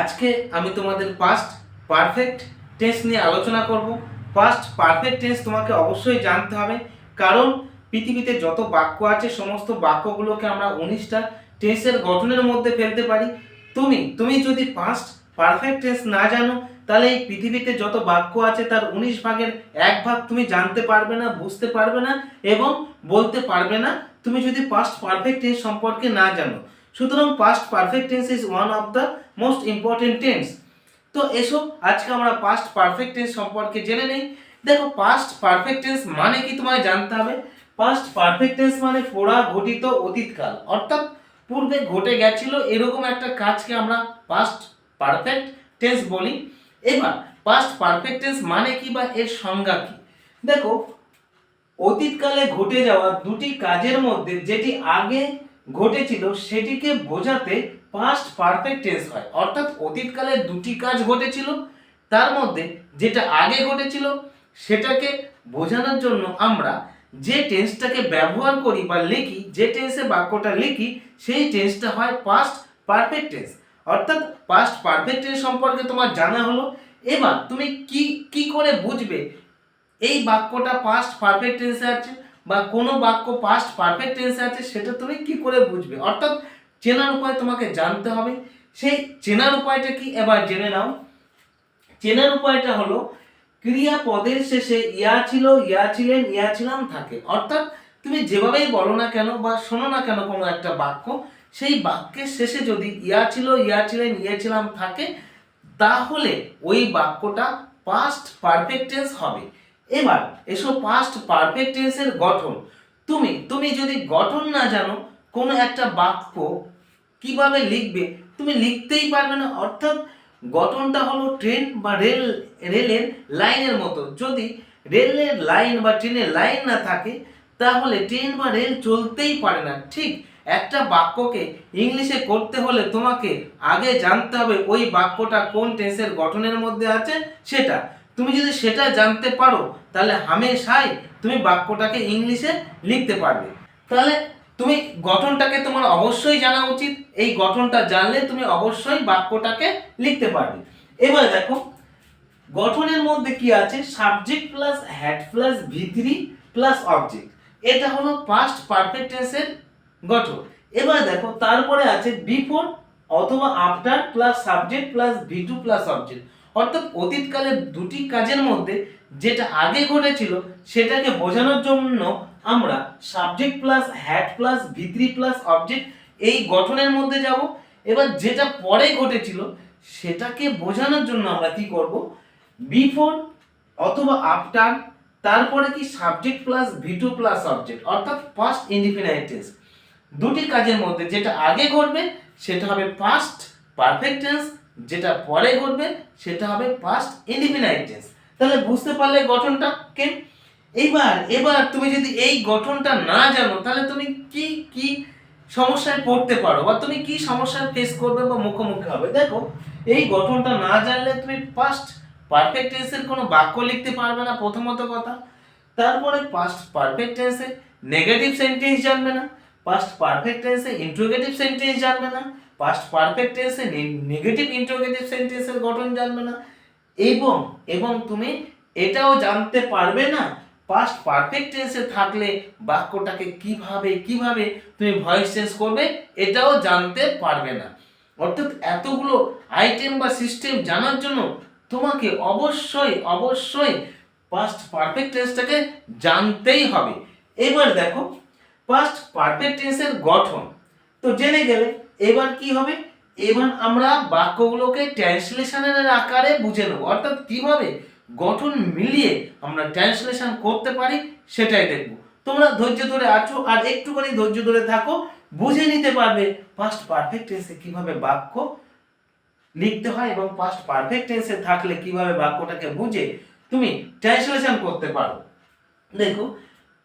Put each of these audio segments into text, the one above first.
আজকে আমি তোমাদের পাস্ট পারফেক্ট টেন্স নিয়ে আলোচনা করব। পাস্ট পারফেক্ট টেন্স তোমাকে অবশ্যই জানতে হবে, কারণ পৃথিবীতে যত বাক্য আছে, সমস্ত বাক্যগুলোকে আমরা উনিশটা টেন্সের গঠনের মধ্যে ফেলতে পারি। তুমি তুমি যদি পাস্ট পারফেক্ট টেন্স না জানো, তাহলে এই পৃথিবীতে যত বাক্য আছে, তার উনিশ ভাগের এক ভাগ তুমি জানতে পারবে না, বুঝতে পারবে না এবং বলতে পারবে না। তুমি যদি পাস্ট পারফেক্ট টেন্স সম্পর্কে না জানো সুতরাং past perfect tense is one of the most important tense তো এসো, আজকে আমরা পাস্ট পারফেক্ট টেন্স সম্পর্কে জেনে নেই। দেখো পাস্ট পারফেক্ট টেন্স মানে কি তোমায় জানতে হবে? পাস্ট পারফেক্ট টেন্স মানে পড়া ঘটিত অতীতকাল। অর্থাৎ পূর্বে ঘটে গেছিল এরকম একটা কাজকে আমরা পাস্ট পারফেক্ট টেন্স বলি। এবার পাস্ট পারফেক্ট টেন্স মানে কি বা এর সংজ্ঞা কি? দেখো, অতীতকালে ঘটে যাওয়া দুটি কাজের মধ্যে যেটি আগে ঘটেছিল সেটিকে বোঝাতে পাস্ট পারফেক্ট টেন্স হয়। অর্থাৎ অতীতকালে দুটি কাজ ঘটেছিল, তার মধ্যে যেটা আগে ঘটেছিল, সেটাকে বোঝানোর জন্য আমরা যে টেন্সটাকে ব্যবহার করি বা লিখি, যে টেন্সে বাক্যটা লিখি, সেই টেন্সটা হয় পাস্ট পারফেক্ট টেন্স অর্থাৎ পাস্ট পারফেক্ট টেন্স সম্পর্কে তোমার জানা হলো। এবার তুমি কি কি করে বুঝবে এই বাক্যটা পাস্ট পারফেক্ট টেন্সে আছে? বা কোনো বাক্য পাস্ট পারফেক্ট টেন্সে আছে, সেটা তুমি কি করে বুঝবে? অর্থাৎ চেনার উপায় তোমাকে জানতে হবে। সেই চেনার উপায়টা কি? এবার জেনে নাও। চেনার উপায়টা হলো ক্রিয়া পদের শেষে ইয়া ছিল, ইয়া ছিলেন, ইয়া ছিলাম থাকে। অর্থাৎ তুমি যেভাবেই বলো না কেন বা শোনো না কেন কোনো একটা বাক্য, সেই বাক্যের শেষে যদি ইয়া ছিল, ইয়া ছিলেন, ইয়া ছিলাম থাকে, তাহলে ওই বাক্যটা পাস্ট পারফেক্ট টেন্স হবে। এবার এসো পাস্ট পারফেক্ট টেন্সের গঠন। তুমি তুমি যদি গঠন না জানো, কোনো একটা বাক্য কীভাবে লিখবে, তুমি লিখতেই পারবে না। অর্থাৎ গঠনটা হলো ট্রেন বা রেল রেলের লাইনের মতো। যদি রেলের লাইন বা ট্রেনের লাইন না থাকে, তাহলে ট্রেন বা রেল চলতেই পারে না। ঠিক একটা বাক্যকে ইংলিশে করতে হলে তোমাকে আগে জানতে হবে ওই বাক্যটা কোন টেন্সের গঠনের মধ্যে আছে, সেটা। তুমি যদি সেটা জানতে পারো, তাহলে হামেশাই তুমি বাক্যটাকে ইংলিশে লিখতে পারবে। তাহলে তুমি গঠনটাকে তোমার অবশ্যই জানা উচিত, এই গঠনটা জানলে তুমি অবশ্যই বাক্যটাকে লিখতে পারবে। এবার দেখো, গঠনের মধ্যে কি আছে? Subject plus had plus V three plus object এটা হলো পাস্ট পারফেক্ট টেন্সের গঠন। এবার দেখো, তারপরে আছে বিফোর অথবা after plus subject plus V two plus object অর্থাৎ অতীতকালের দুটি কাজের মধ্যে যেটা আগে ঘটেছিল সেটাকে বোঝানোর জন্য আমরা subject plus had plus V three plus object এই গঠনের মধ্যে যাব। এবার যেটা পরে ঘটেছিল সেটাকে বোঝানোর জন্য আমরা কি করব? বিফোর অথবা আফটার তারপরে কি subject plus V two plus object অর্থাৎ ফার্স্ট ইনডিফিনাইট টেন্স দুটি কাজের মধ্যে যেটা আগে ঘটবে সেটা হবে ফার্স্ট পারফেক্ট টেন্স যেটা পরে ঘটবে, সেটা হবে পাস্ট ইনডিফিনাইট টেন্স তাহলে বুঝতে পারলে গঠনটা কে? এইবার, এবার তুমি যদি এই গঠনটা না জানো, তাহলে তুমি কি কি সমস্যায় পড়তে পারো বা তুমি কি সমস্যায় ফেস করবে বা মুখোমুখি হবে? দেখো, এই গঠনটা না জানলে তুমি পাস্ট পারফেক্ট টেন্সের কোনো বাক্য লিখতে পারবে না প্রথমত কথা। তারপরে পাস্ট পারফেক্ট টেন্সে নেগেটিভ সেন্টেন্স জানবে না পাস্ট পারফেক্ট টেন্সে ইন্ট্রোগেটিভ সেন্টেন্স জানবে না। পাস্ট পারফেক্ট টেন্সে নেগেটিভ ইন্ট্রোগেটিভ সেন্টেন্সের গঠন জানবে না। এবং এবং তুমি এটাও জানতে পারবে না পাস্ট পারফেক্ট টেন্সে থাকলে বাক্যটাকে কীভাবে কীভাবে তুমি ভয়েস চেঞ্জ করবে এটাও জানতে পারবে না। অর্থাৎ এতগুলো আইটেম বা সিস্টেম জানার জন্য তোমাকে অবশ্যই অবশ্যই পাস্ট পারফেক্ট টেন্সটাকে জানতেই হবে। এবার দেখো পাস্ট পারফেক্ট টেন্সের গঠন। তো জেনে গেলে এবার কি হবে? এবার আমরা বাক্যগুলোকে ট্রান্সলেশনের আকারে বুঝে নেব। অর্থাৎ কীভাবে গঠন মিলিয়ে আমরা ট্রান্সলেশন করতে পারি সেটাই দেখব। তোমরা ধৈর্য ধরে আছো আর একটুখানি ধৈর্য ধরে থাকো, বুঝে নিতে পারবে পাস্ট পারফেক্ট টেন্সে কীভাবে বাক্য লিখতে হয় এবং পাস্ট পারফেক্ট টেন্সে থাকলে কীভাবে বাক্যটাকে বুঝে তুমি ট্রান্সলেশন করতে পারো। দেখো,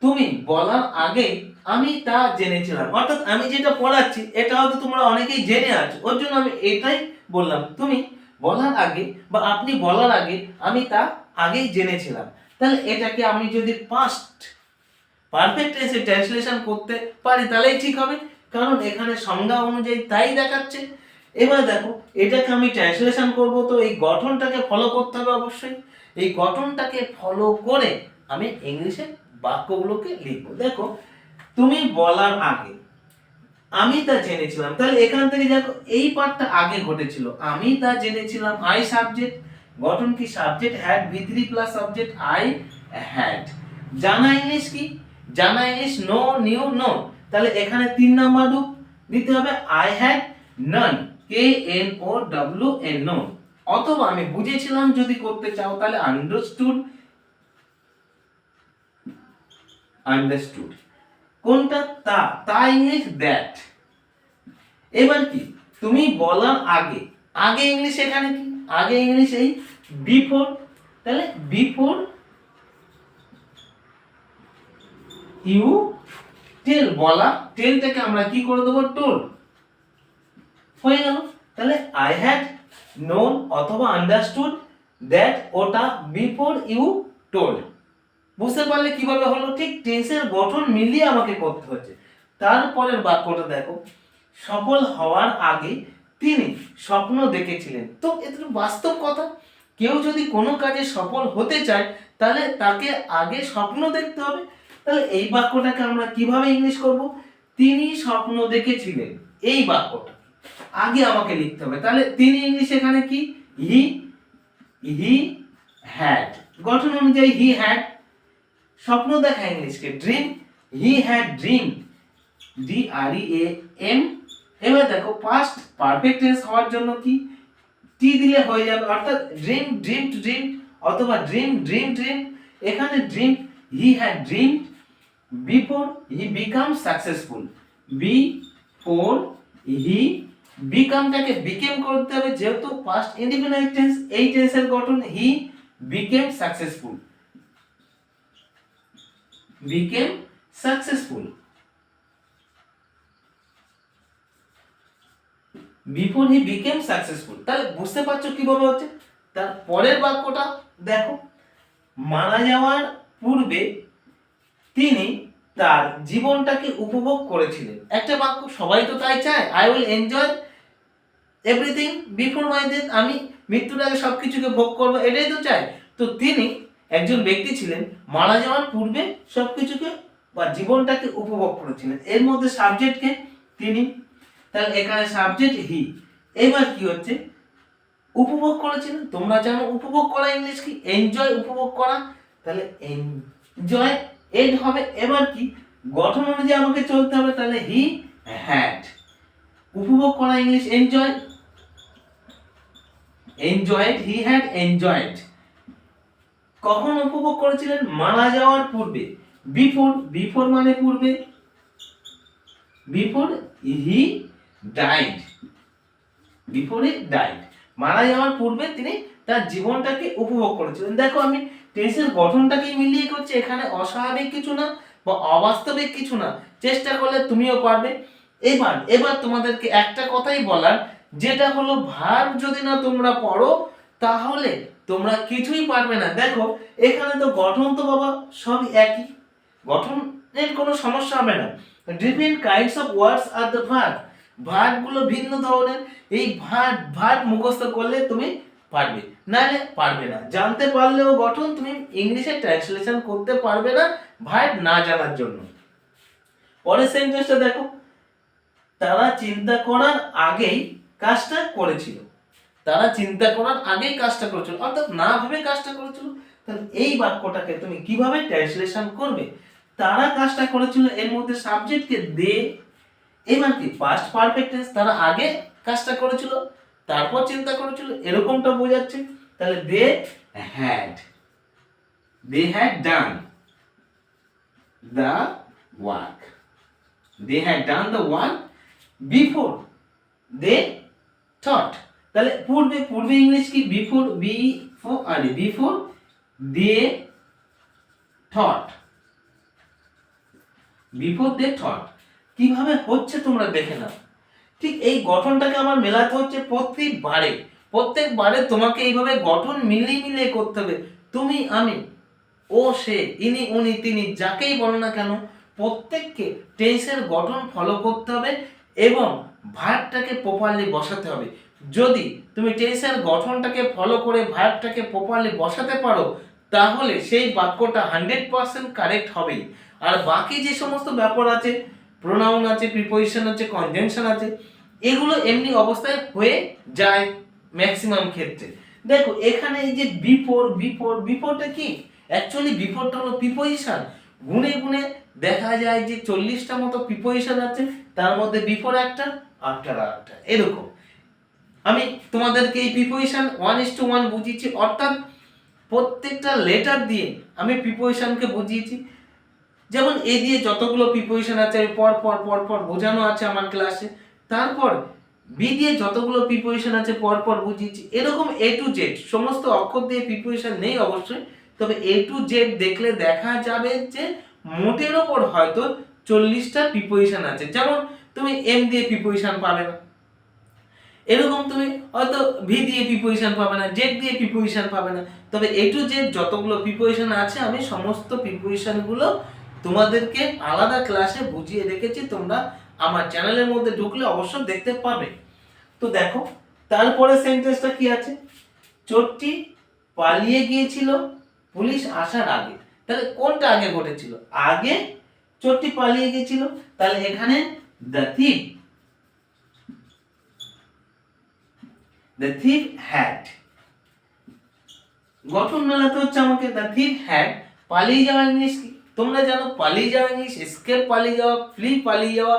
তুমি বলার আগে আমি তা জেনেছিলাম। অর্থাৎ আমি যেটা পড়াচ্ছি, এটা হয়তো তোমরা অনেকেই জেনে আছো। ওর জন্য আমি এটাই বললাম। তুমি বলার আগে বা আপনি বলার আগে আমি তা আগেই জেনেছিলাম। তাহলে এটাকে আমি যদি পাস্ট পারফেক্ট টেন্সে ট্রান্সলেশন করতে পারি, তাহলেই ঠিক হবে। কারণ এখানে সংজ্ঞা অনুযায়ী তাই দেখাচ্ছে। এবার দেখো, এটাকে আমি ট্রান্সলেশন করব, তো এই গঠনটাকে ফলো করতে হবে অবশ্যই। এই গঠনটাকে ফলো করে আমি ইংলিশে বাক্যগুলোকে লিখব। দেখো তুমি বলার আগে, আমি তা জেনেছিলাম। তাহলে এখান থেকে দেখো, এই পার্টটা আগে ঘটেছিল। আমি তা জেনেছিলাম আই সাবজেক্ট গঠন কি subject had V three plus subject I had জানা ইংলিশ কি? জানা ইংলিশ নো নিউ নো তাহলে এখানে তিন নাম্বার রূপ দিতে হবে I had known K N O W N known অথবা আমি বুঝেছিলাম যদি করতে চাও, তাহলে আন্ডারস্টুড আন্ডারস্টুড কোনটা? তা তা ইংলিশ দ্যাট এবার কি? তুমি বলার আগে আগে ইংলিশ এখানে কি? আগে ইংলিশ এই বিফোর তাহলে বিফোর ইউ টেল বলা টেলটাকে আমরা কি করে দেবো? টোল হয়ে গেল। তাহলে আই হ্যাড নোন অথবা আন্ডারস্টুড দ্যাট ওটা বিফোর ইউ টোল্ড বুঝতে পারলে কীভাবে হলো? ঠিক টেন্সের গঠন মিলিয়ে আমাকে করতে হচ্ছে তারপরের বাক্যটা দেখো। সফল হওয়ার আগে তিনি স্বপ্ন দেখেছিলেন। তো এটা বাস্তব কথা। কেউ যদি কোনো কাজে সফল হতে চায়, তাহলে তাকে আগে স্বপ্ন দেখতে হবে। তাহলে এই বাক্যটাকে আমরা কীভাবে ইংলিশ করব? তিনি স্বপ্ন দেখেছিলেন। এই বাক্যটা। আগে আমাকে লিখতে হবে। তাহলে তিনি ইংলিশ এখানে কি? হি হি হ্যাড গঠন অনুযায়ী হি হ্যাড স্বপ্ন দেখা ইংলিশকে। Dream he had dream D R E A M এবার দেখো পাস্ট পারফেক্ট টেন্স হওয়ার জন্য কি? টি দিলে হয়ে যাবে, অর্থাৎ ড্রিম ড্রিম টু ড্রিম অথবা ড্রিম ড্রিম ড্রিম এখানে dream he had dream before he become successful before he বিকামটাকে became করতে হবে, যেহেতু পাস্ট ইন্ডিপেন্ডেন্ট টেন্স এই টেন্সের গঠন he became successful became successful. Before he became successful তাহলে বুঝতে পারছ কীভাবে হচ্ছে? তার পরের বাক্যটা দেখো। মারা যাওয়ার পূর্বে তিনি তার জীবনটাকে উপভোগ করেছিলেন। একটা বাক্য সবাই তো তাই চায় I will enjoy everything before my death আমি মৃত্যুর আগে সব কিছুকে ভোগ করব, এটাই তো চাই তো তিনি একজন ব্যক্তি ছিলেন, মারা যাওয়ার পূর্বে সব কিছুকে বা জীবনটাকে উপভোগ করেছিলেন। এর মধ্যে সাবজেক্টকে তিনি, তাহলে এখানে সাবজেক্ট হি এবার কি হচ্ছে? উপভোগ করেছিলেন? তোমরা জানো উপভোগ করা ইংলিশ কি? এনজয় উপভোগ করা। তাহলে এনজয় এড হবে। এবার কি? গঠন অনুযায়ী আমাকে চলতে হবে, তাহলে হি হ্যাড উপভোগ করা English enjoy enjoyed he had enjoyed কখন উপভোগ করেছিলেন? মারা যাওয়ার পূর্বে। বিফোর বিফোর মানে পূর্বে? Before he died. Before he died. মারা যাওয়ার পূর্বে তিনি তার জীবনটাকে উপভোগ করেছিলেন। দেখো আমি টেন্সের গঠনটাকে মিলিয়ে করছি। এখানে অস্বাভাবিক কিছু না বা অবাস্তবিক কিছু না। চেষ্টা করলে তুমিও পারবে। এবার এবার তোমাদেরকে একটা কথাই বলার, যেটা হলো, ভার যদি না তোমরা পড়ো, তাহলে তোমরা কিছুই পারবে না। দেখো, এখানে তো গঠন তো বাবা সবই একই। গঠনের কোনো সমস্যা হবে না। Different kinds of words are the verb ভার্বগুলো ভিন্ন ধরনের। এই ভার্ব ভার্ব মুখস্থ করলে তুমি পারবে। নাহলে পারবে না। জানতে পারলেও গঠন তুমি ইংলিশে ট্রান্সলেশন করতে পারবে না ভার্ব না জানার জন্য। পরের সেন্টেন্সটা দেখো। তারা চিন্তা করার আগেই কাজটা করেছিল। তারা চিন্তা করার আগেই কাজটা করেছিল। অর্থাৎ না ভেবে কাজটা করেছিল। তাহলে এই বাক্যটাকে তুমি কীভাবে ট্রান্সলেশন করবে? তারা কাজটা করেছিল এর মধ্যে সাবজেক্টকে দে, এবার কি পাস্ট পারফেক্ট তারা আগে কাজটা করেছিল, তারপর চিন্তা করেছিল, এরকমটা বোঝাচ্ছে। তাহলে they had they had done the work they had done the work before they thought তাহলে পূর্বে পূর্বে ইংলিশ কি? বিফোর বি ফোর আরে before they thought before they thought কীভাবে হচ্ছে তোমরা দেখে নাও। ঠিক এই গঠনটাকে আমার মেলাতে হচ্ছে প্রত্যেকবারে। প্রত্যেকবারে তোমাকে এইভাবে গঠন মিলিয়ে মিলিয়ে করতে হবে। তুমি, আমি, ও, সে, ইনি, উনি, তিনি, যাকেই বলো না কেন, প্রত্যেককে টেন্সের গঠন ফলো করতে হবে এবং ভার্বটাকে প্রপারলি বসাতে হবে। যদি তুমি টেন্সের গঠনটাকে ফলো করে ভার্বটাকে প্রপারলি বসাতে পারো, তাহলে সেই বাক্যটা হান্ড্রেড পার্সেন্ট কারেক্ট হবেই। আর বাকি যে সমস্ত ব্যাপার আছে প্রোনাউন আছে প্রিপোজিশন আছে কনজেনশন আছে, এগুলো এমনি অবস্থায় হয়ে যায় ম্যাক্সিমাম ক্ষেত্রে। দেখো, এখানে এই যে বিফোর বিফোর বিফোরটা কি? অ্যাকচুয়ালি বিফোরটা হলো প্রিপোজিশন গুনে গুনে দেখা যায় যে চল্লিশটা মতো প্রিপোজিশন আছে, তার মধ্যে বিফোর একটা আফটার একটা এরকম। আমি তোমাদেরকে এই preposition one is to one বুঝিয়েছি, অর্থাৎ প্রত্যেকটা লেটার দিয়ে আমি প্রিপোজিশনকে বুঝিয়েছি। যেমন এ দিয়ে যতগুলো প্রিপোজিশন আছে পর পর পর পর বোঝানো আছে আমার ক্লাসে তারপর বি দিয়ে যতগুলো প্রিপোজিশন আছে, পর পর বুঝিয়েছি। এরকম এ টু জেড সমস্ত অক্ষর দিয়ে প্রিপোজিশন নেই অবশ্যই, তবে এ টু জেড দেখলে দেখা যাবে যে মোটের ওপর হয়তো চল্লিশটা প্রিপোজিশন আছে। যেমন তুমি এম দিয়ে প্রিপোজিশন পাবে না। এরকম তুমি হয়তো ভি দিয়ে প্রিপোজিশন পাবে না জেড দিয়ে প্রিপোজিশন পাবে না। তবে এ টু জেড যতগুলো প্রিপোজিশন আছে, আমি সমস্ত প্রিপোজিশনগুলো তোমাদেরকে আলাদা ক্লাসে বুঝিয়ে রেখেছি তোমরা আমার চ্যানেলের মধ্যে ঢুকলে অবশ্য দেখতে পাবে। তো দেখো, তারপরে সেন্টেন্সটা কি আছে? চোরটি পালিয়ে গিয়েছিল, পুলিশ আসার আগে। তাহলে কোনটা আগে ঘটেছিল? আগে চোরটি পালিয়ে গিয়েছিল, তাহলে এখানে the thief the thief had গঠন মেলাতে হচ্ছে আমাকে দ্য থিপ হ্যাড পালিয়ে যাওয়া ইংলিশ তোমরা জানো পালিয়ে যাওয়া ইংলিশ স্কেপ পালিয়ে যাওয়া ফ্লি পালিয়ে যাওয়া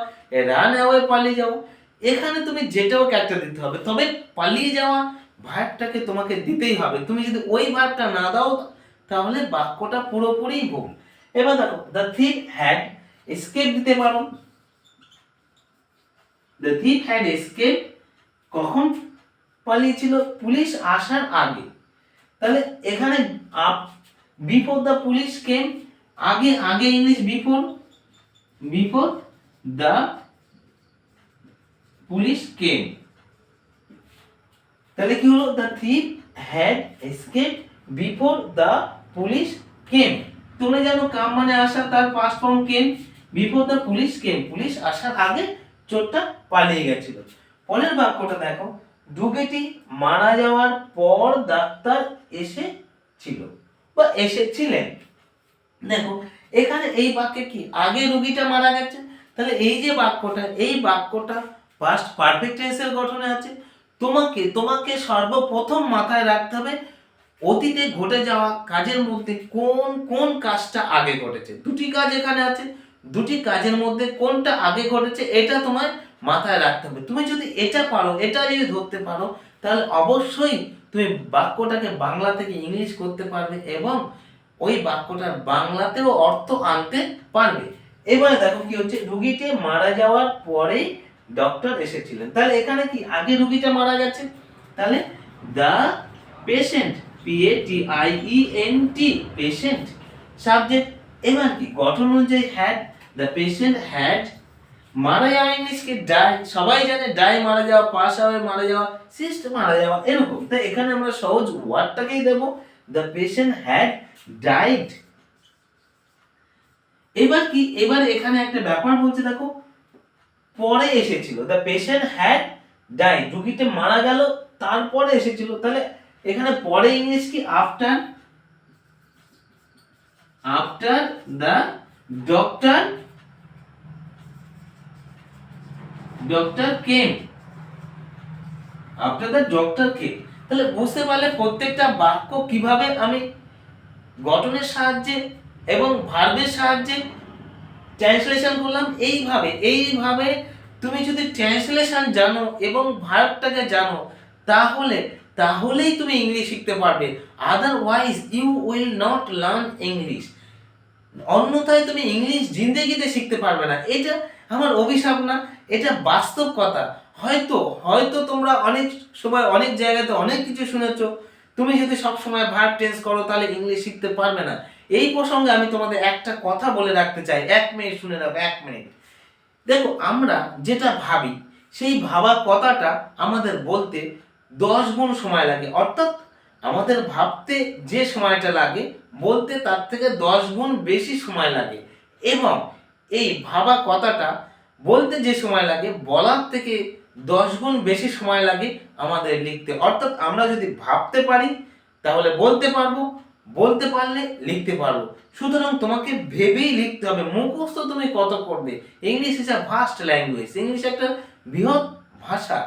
রান অ্যাওয়ে পালিয়ে যাওয়া। এখানে তুমি যেটাও ক্যারেক্টার দিতে হবে, তবে পালিয়ে যাওয়া ভার্বটাকে তোমাকে দিতেই হবে। তুমি যদি ওই ভার্বটা না দাও, তাহলে বাক্যটা পুরোপুরি ভুল। এবার দেখো দ্য থিপ হ্যাড স্কেপ দিতে পারো। দ্য থিপ হ্যাড স্কেপ কখন? পালিয়েছিল পুলিশ আসার আগে। তাহলে এখানে up before the police came আগে আগে English before before the police came তাহলে কি হলো? The thief had escape before the police came তোমরা জানো কাম মানে আসা, তার past form came before the police came police আসার আগে চোরটা পালিয়ে গেছিল। পরের বাক্যটা দেখো। ডুগেটি মারা যাওয়ার পর ডাক্তার এসেছিল বা এসেছিলেন। দেখো, এখানে এই বাক্যে কি? আগে রুগীটা মারা গেছে, তাহলে এই যে বাক্যটা, এই বাক্যটা ফার্স্ট পারফেক্ট টেন্সের গঠনে আছে। তোমাকে তোমাকে সর্বপ্রথম মাথায় রাখতে হবে, অতীতে ঘটে যাওয়া কাজের মধ্যে কোন কোন কাজটা আগে ঘটেছে? দুটি কাজ এখানে আছে, দুটি কাজের মধ্যে কোনটা আগে ঘটেছে, এটা তোমার মাথায় রাখতে হবে। তুমি যদি এটা পারো, এটা যদি ধরতে পারো, তাহলে অবশ্যই তুমি বাক্যটাকে বাংলা থেকে ইংলিশ করতে পারবে এবং ওই বাক্যটার বাংলাতেও অর্থ আনতে পারবে। এবারে দেখো কি হচ্ছে, রুগীটি মারা যাওয়ার পরেই ডক্টর এসেছিলেন। তাহলে এখানে কি? আগে রুগীটা মারা গেছে। তাহলে the patient P A T I E N T patient subject এবার কি? গঠন অনুযায়ী হ্যাড দ্য পেশেন্ট হ্যাড মারা যাওয়া ইংলিশকে ডাই সবাই জানে ডাই মারা যাওয়া পাস আওয়ে মারা যাওয়া সিস্ট মারা যাওয়া, এরকম। তাই এখানে আমরা সহজ ওয়ার্ডটাকেই দেবো। দ্য পেশেন্ট হ্যাড ডাইড এবার কি? এবার এখানে একটা ব্যাপার বলছে, দেখো। পরে এসেছিল। দ্য পেশেন্ট হ্যাড ডাইড রুগীটা মারা গেল, তারপরে এসেছিল। তাহলে এখানে পরে ইংলিশ কি? After after the doctor doctor came after doctor came তাহলে বুঝতে পারলে প্রত্যেকটা বাক্য কীভাবে আমি গঠনের সাহায্যে এবং ভার্বের সাহায্যে ট্রান্সলেশন করলাম? এইভাবে এইভাবে তুমি যদি ট্রান্সলেশন জানো এবং ভার্বটাকে জানো, তাহলে, তাহলেই তুমি ইংলিশ শিখতে পারবে। Otherwise you will not learn English অন্যথায় তুমি ইংলিশ জিন্দেগিতে শিখতে পারবে না। এটা আমার অভিশাপ না। এটা বাস্তব কথা। হয়তো হয়তো তোমরা অনেক সময়, অনেক জায়গাতে অনেক কিছু শুনেছো। তুমি যদি সব সময় ভার্ব টেন্স করো, তাহলে ইংলিশ শিখতে পারবে না। এই প্রসঙ্গে আমি তোমাদের একটা কথা বলে রাখতে চাই। এক মিনিট শুনে রাখো এক মিনিট দেখো, আমরা যেটা ভাবি, সেই ভাবা কথাটা আমাদের বলতে দশ গুণ সময় লাগে। অর্থাৎ আমাদের ভাবতে যে সময়টা লাগে, বলতে তার থেকে দশ গুণ বেশি সময় লাগে। এবং এই ভাবা কথাটা বলতে যে সময় লাগে, বলার থেকে দশ গুণ বেশি সময় লাগে আমাদের লিখতে। অর্থাৎ আমরা যদি ভাবতে পারি, তাহলে বলতে পারব, বলতে পারলে লিখতে পারব। সুতরাং তোমাকে ভেবেই লিখতে হবে, মুখস্থ তুমি কত করবে? English is a vast language English একটা বৃহৎ ভাষা।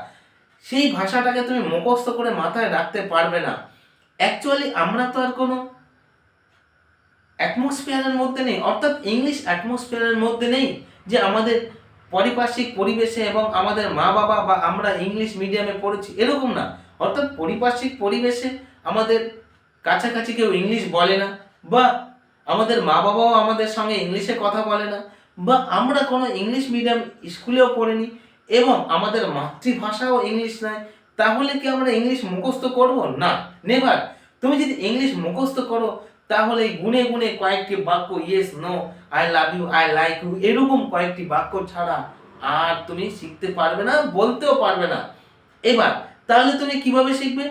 সেই ভাষাটাকে তুমি মুখস্থ করে মাথায় রাখতে পারবে না। অ্যাকচুয়ালি আমরা তো আর কোনো অ্যাটমসফিয়ারের মধ্যে নেই। অর্থাৎ ইংলিশ অ্যাটমসফিয়ারের মধ্যে নেই যে আমাদের পারিপার্শ্বিক পরিবেশে এবং আমাদের মা বাবা বা আমরা ইংলিশ মিডিয়ামে পড়েছি, এরকম না। অর্থাৎ পারিপার্শ্বিক পরিবেশে আমাদের কাছাকাছি কেউ ইংলিশ বলে না, বা আমাদের মা বাবাও আমাদের সঙ্গে ইংলিশে কথা বলে না, বা আমরা কোনো ইংলিশ মিডিয়াম স্কুলেও পড়িনি এবং আমাদের মাতৃভাষাও ইংলিশ নয় তাহলে কি আমরা ইংলিশ মুখস্থ করব? না, নেভার। তুমি যদি ইংলিশ মুখস্থ করো তাহলে গুনে গুনে কয়েকটি বাক্য yes no I love you I like you এরকম কয়েকটি বাক্য ছাড়া আর তুমি শিখতে পারবে না, বলতেও পারবে না। এবার, তাহলে তুমি কীভাবে শিখবে?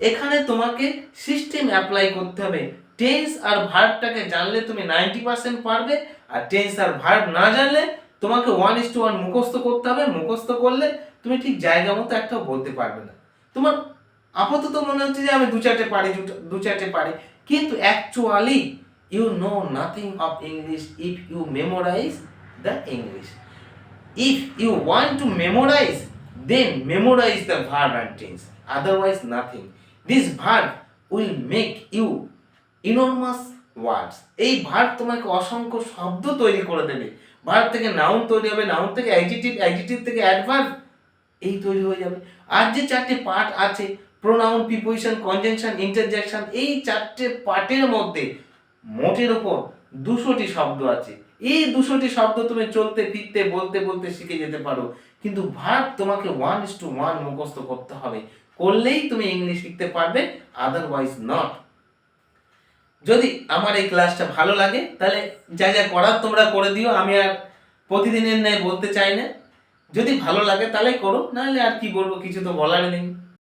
এখানে তোমাকে সিস্টেম অ্যাপ্লাই করতে হবে। টেন্স আর ভার্বটাকে জানলে তুমি নাইনটি পার্সেন্ট পারবে, আর টেন্স আর ভার্ব না জানলে তোমাকে ওয়ান ইস টু ওয়ান মুখস্থ করতে হবে। মুখস্থ করলে তুমি ঠিক জায়গা মতো একটাও বলতে পারবে না। তোমার আপাতত মনে হচ্ছে যে আমি দু চারটে পারি দু চারটে পারি। কিন্তু actually you know nothing of English if you memorise the English if you want to memorise then memorise the verb and tense. Otherwise, nothing. This verb will make you enormous words. এই verb তোমাকে অসংখ্য শব্দ তৈরি করে দেবে। Verb থেকে noun তৈরি হবে নাউন থেকে অ্যাডজেটিভ অ্যাডজেটিভ থেকে অ্যাডভার্ব এই তৈরি হয়ে যাবে। আর যে চারটে পার্ট আছে প্রোনাউন প্রিপোজিশন কনজাংশন ইন্টারজেকশন এই চারটে পার্টের মধ্যে মোটের ওপর দুশোটি শব্দ আছে। এই দুশোটি শব্দ তুমি চলতে, ফিরতে, বলতে বলতে শিখে যেতে পারো। কিন্তু ভার্ব তোমাকে ওয়ান ইস টু ওয়ান মুখস্থ করতে হবে। করলেই তুমি ইংলিশ শিখতে পারবে আদারওয়াইজ নট যদি আমার এই ক্লাসটা ভালো লাগে, তাহলে যা যা করার তোমরা করে দিও। আমি আর প্রতিদিনের ন্যায় বলতে চাই না। যদি ভালো লাগে তাহলে করো, নাহলে আর কি বলব, কিছু তো বলার নেই।